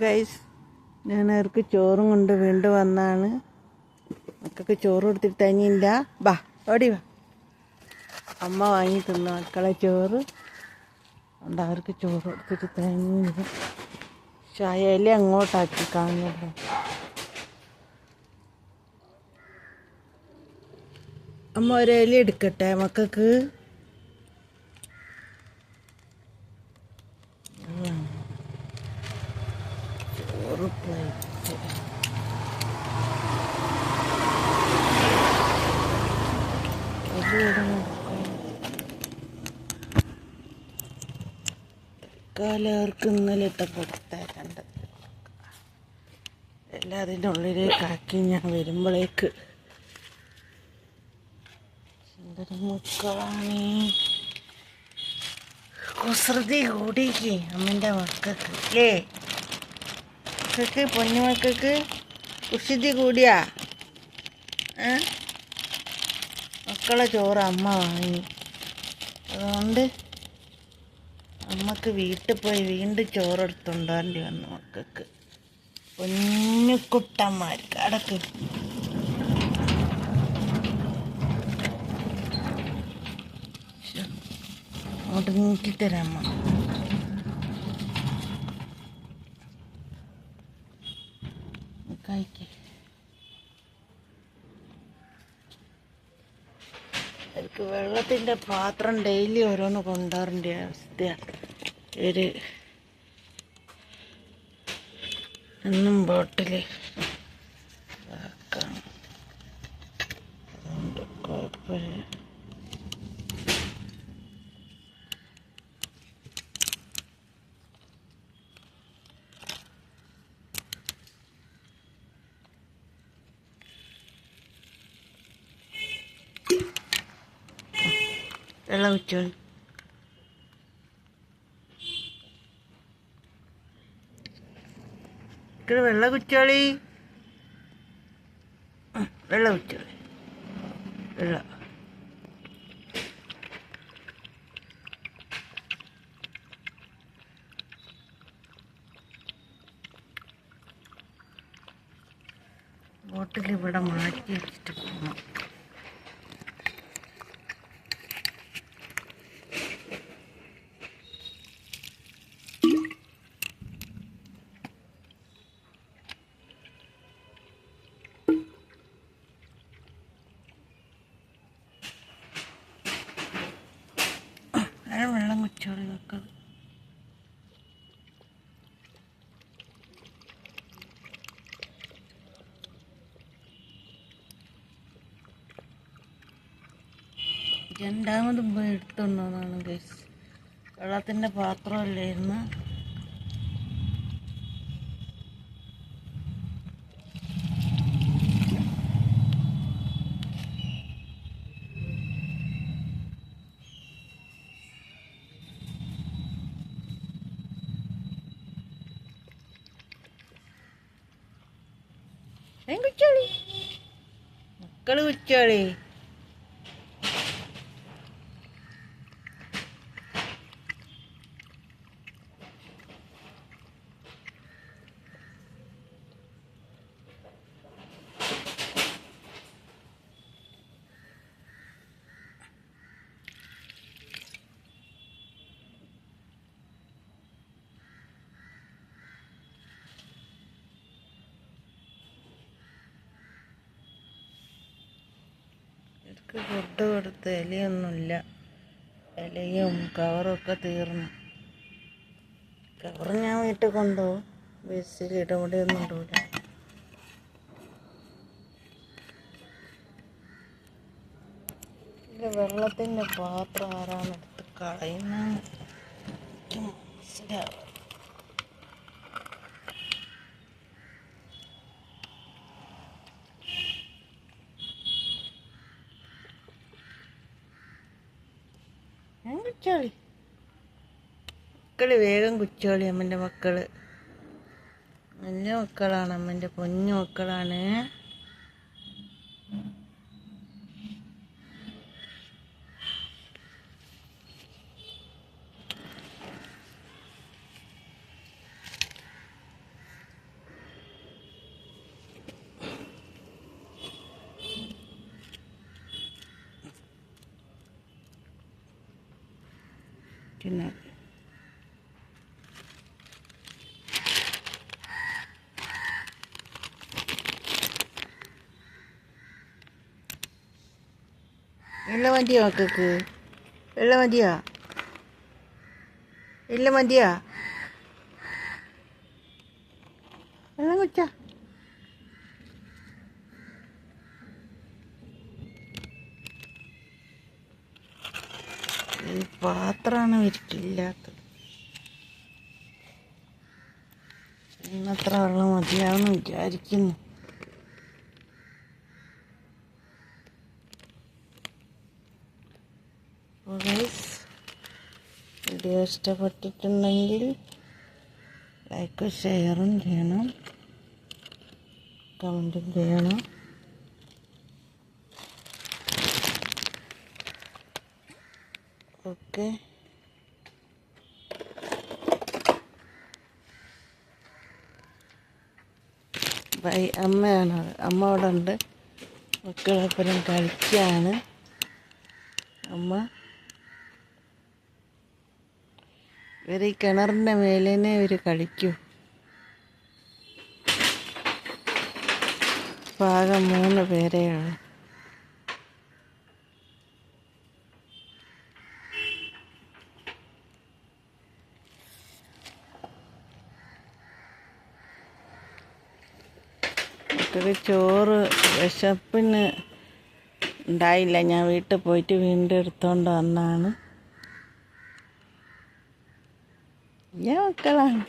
Guys ഞാൻ അവർക്ക് ചോറും കൊണ്ട് വീണ്ടും വന്നാണ്. മക്കൾക്ക് ചോറ് കൊടുത്തിട്ട് തനിയില്ല ബാ ഓടി വാ. അമ്മ വാങ്ങി തിന്നു മക്കളെ ചോറ്. അതുകൊണ്ട് അവർക്ക് ചോറ് കൊടുത്തിട്ട് തനിയില്ല ചായയില അങ്ങോട്ടാക്കി കാണുന്നില്ല അമ്മ ഒരു ഇല എടുക്കട്ടെ മക്കൾക്ക്? ചോറ് പ്ലേറ്റ് കാലവർക്ക് ഇന്നലെ ഇട്ട കൊടുത്തേക്കണ്ട് എല്ലാം അതിന്റെ ഉള്ളിലേക്ക് ആക്കി ഞാൻ വരുമ്പോഴേക്ക് എന്തൊരു മുക്കളാണ് കുസൃതി കൂടിക്ക് അമ്മന്റെ മക്കൾക്ക് അല്ലേ? മക്കൾക്ക് പൊന്നുമക്കൾക്ക് കുഷിതി കൂടിയാ. മക്കളെ ചോറ് അമ്മ വാങ്ങി. അതുകൊണ്ട് അമ്മയ്ക്ക് വീട്ടിൽ പോയി വീണ്ടും ചോറെടുത്തുണ്ടാണ്ടി വന്നു മക്കൾക്ക്. കുഞ്ഞുകുട്ടന്മാർക്ക് അടക്ക് ശ്ശോ. അങ്ങോട്ട് നീക്കിത്തരാം അമ്മ. അവർക്ക് വെള്ളത്തിന്റെ പാത്രം ഡെയിലി ഓരോന്ന് കൊണ്ടുവരേണ്ട അവസ്ഥയാണ് ഒരു എന്നും ബോട്ടിൽ ആക്കാം കുഴപ്പമില്ല. വെള്ളം വെച്ചോളി ఇక్కడ വെള്ളം കുച്ചോളി ഉം, വെള്ളം കുച്ചോളി വെള്ളം ബോട്ടിൽ ഇവിടെ മാറ്റി വെച്ചിട്ട് പോകണം വെള്ളം കുച്ചോളി രണ്ടാമത് എടുത്തുണ്ടോന്നാണ് ഗൈസ് വെള്ളത്തിന്റെ പാത്രമല്ലായിരുന്നു കുച്ചോളി മക്കൾ കുച്ചോളി എനിക്ക് ഫുഡ് കൊടുത്ത് ഇലയൊന്നുമില്ല ഇലയും കവറൊക്കെ തീർന്നു. കവർ ഞാൻ വീട്ടിൽ കൊണ്ടുപോകും. ബസ്സിൽ ഇടപെടിയൊന്നും ഇടൂല ഇത് വെള്ളത്തിന്റെ പാത്രം ആരാണ് കളയുന്ന മനസ്സിലാവും ഞാൻ കുച്ചോളി മക്കൾ വേഗം കുച്ചോളി അമ്മന്റെ മക്കൾ. നല്ല മക്കളാണ് അമ്മന്റെ പൊന്നു മക്കളാണ്. പിന്നെ വെള്ളം മതിയോ മക്കൾക്ക്? വെള്ളം മതിയോ വെള്ളം മതിയോ വെള്ളം കുടിച്ചാ ഈ പാത്രമാണ് ഇരിക്കില്ലാത്തത് ഇന്നത്ര വെള്ളം മതിയാവുമെന്ന് വിചാരിക്കുന്നു. വീഡിയോ ഇഷ്ടപ്പെട്ടിട്ടുണ്ടെങ്കിൽ ലൈക്കും ഷെയറും ചെയ്യണം. കമന്റും ചെയ്യണം. ഓക്കെ ബൈ അമ്മയാണ്. അമ്മ അവിടെ ഉണ്ട്. മക്കളെപ്പുറം കളിക്കുകയാണ് അമ്മ. ഇവർ ഈ കിണറിന്റെ മേലേനെ ഇവർ കളിക്കൂ. പാകം മൂന്ന് പേരെയാണ് മക്കൾക്ക് ചോറ് വിശപ്പിന് ഉണ്ടായില്ല. ഞാൻ വീട്ടിൽ പോയിട്ട് വീണ്ടും എടുത്തോണ്ട് വന്നാണ്. ഞാൻ മക്കളാണ്.